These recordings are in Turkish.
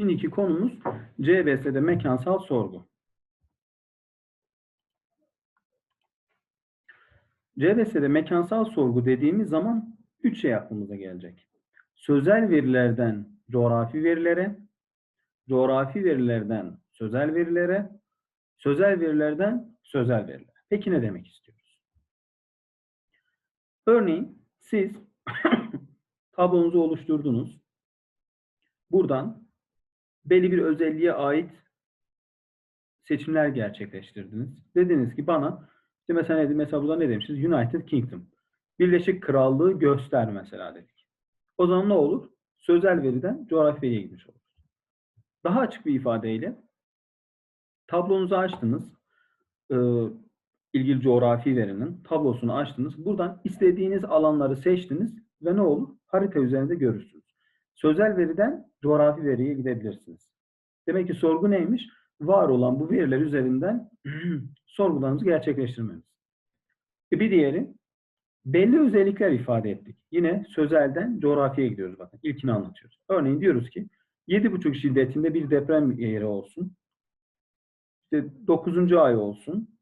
Şimdiki konumuz CBS'de mekansal sorgu. CBS'de mekansal sorgu dediğimiz zaman üç şey aklımıza gelecek. Sözel verilerden coğrafi verilere, coğrafi verilerden sözel verilere, sözel verilerden sözel verilere. Peki ne demek istiyoruz? Örneğin siz tablonuzu oluşturdunuz. Buradan belli bir özelliğe ait seçimler gerçekleştirdiniz. Dediniz ki bana işte mesela, mesela burada ne demişiz? United Kingdom. Birleşik Krallığı göster mesela dedik. O zaman ne olur? Sözel veriden coğrafi veriye gitmiş olur. Daha açık bir ifadeyle tablonuzu açtınız. Ee, ilgili coğrafi verinin tablosunu açtınız. Buradan istediğiniz alanları seçtiniz ve ne olur? Harita üzerinde görürsünüz. Sözel veriden coğrafi veriye gidebilirsiniz. Demek ki sorgu neymiş? Var olan bu veriler üzerinden sorgularınızı gerçekleştirmeniz. E Bir diğeri belli özellikler ifade ettik. Yine sözelden coğrafyaya gidiyoruz bakın. İlkini anlatıyoruz. Örneğin diyoruz ki 7,5 şiddetinde bir deprem yeri olsun. İşte 9. ay olsun.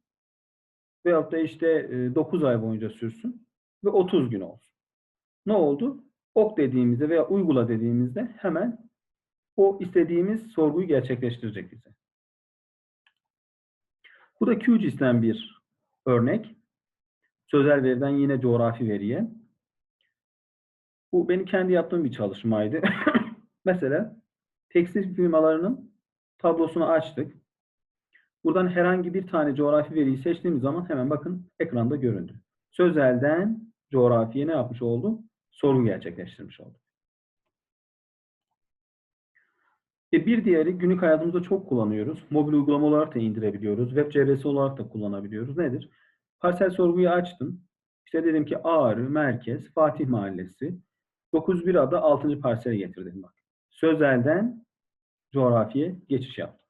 Veyahut da işte 9 ay boyunca sürsün ve 30 gün olsun. Ne oldu? Ok dediğimizde veya uygula dediğimizde hemen o istediğimiz sorguyu gerçekleştirecek bize. Bu da QGIS'ten bir örnek. Sözel veriden yine coğrafi veriye. Bu benim kendi yaptığım bir çalışmaydı. Mesela tekstil firmalarının tablosunu açtık. Buradan herhangi bir tane coğrafi veriyi seçtiğimiz zaman hemen bakın ekranda göründü. Sözelden coğrafiye ne yapmış oldu? Sorgu gerçekleştirmiş oldu. E bir diğeri günlük hayatımızda çok kullanıyoruz. Mobil uygulama olarak da indirebiliyoruz. Web çevresi olarak da kullanabiliyoruz. Nedir? Parsel sorguyu açtım. İşte dedim ki Ağrı, Merkez, Fatih Mahallesi. 901 adı 6. parsele getirdim bak. Sözelden coğrafiye geçiş yaptım.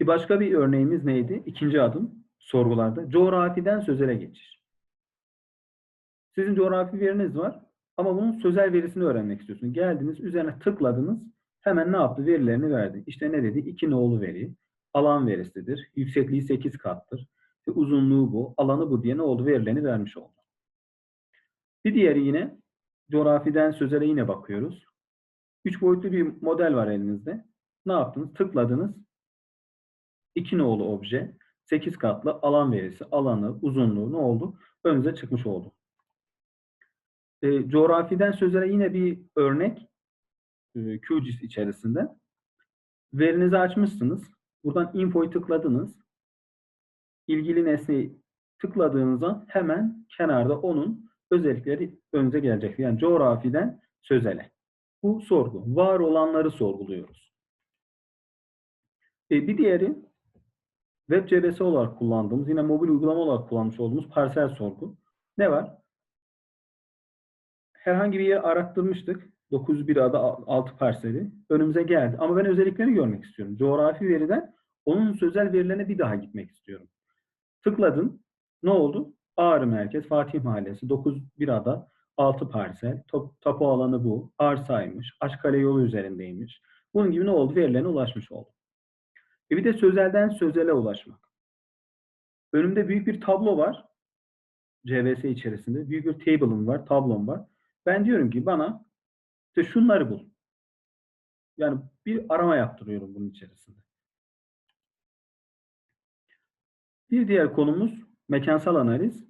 Bir başka bir örneğimiz neydi? İkinci adım sorgularda. Coğrafiden sözele geçiş. Sizin coğrafi veriniz var ama bunun sözel verisini öğrenmek istiyorsunuz. Geldiniz, üzerine tıkladınız. Hemen ne yaptı? Verilerini verdi. İşte ne dedi? İki nolu veri. Alan verisidir. Yüksekliği 8 kattır. İşte uzunluğu bu. Alanı bu diye ne oldu? Verilerini vermiş oldu. Bir diğeri yine coğrafiden sözele yine bakıyoruz. Üç boyutlu bir model var elinizde. Ne yaptınız? Tıkladınız. İki nolu obje. 8 katlı alan verisi. Alanı, uzunluğu ne oldu? Önünüze çıkmış oldu. E, coğrafiden sözele yine bir örnek e, QGIS içerisinde. Verinizi açmışsınız. Buradan info'yu tıkladınız. İlgili nesneyi tıkladığınızda hemen kenarda onun özellikleri önünüze gelecek. Yani coğrafiden sözele. Bu sorgu. Var olanları sorguluyoruz. E, bir diğeri web CBS olarak kullandığımız, yine mobil uygulama olarak kullanmış olduğumuz parsel sorgu. Ne var? Herhangi bir yer arattırmıştık. 901 adı 6 parseli. Önümüze geldi. Ama ben özelliklerini görmek istiyorum. Coğrafi veriden onun sözel verilerine bir daha gitmek istiyorum. Tıkladım. Ne oldu? Ağrı Merkez, Fatih Mahallesi, 91 ada, 6 parsel. Top, tapu alanı bu. Arsaymış. Aşkale yolu üzerindeymiş. Bunun gibi ne oldu? Verilerine ulaşmış oldum. E bir de sözelden sözele ulaşmak. Önümde büyük bir tablo var. CVS içerisinde. Büyük bir table'ım var, tablom var. Ben diyorum ki bana işte şunları bul. Yani bir arama yaptırıyorum bunun içerisinde. Bir diğer konumuz mekansal analiz.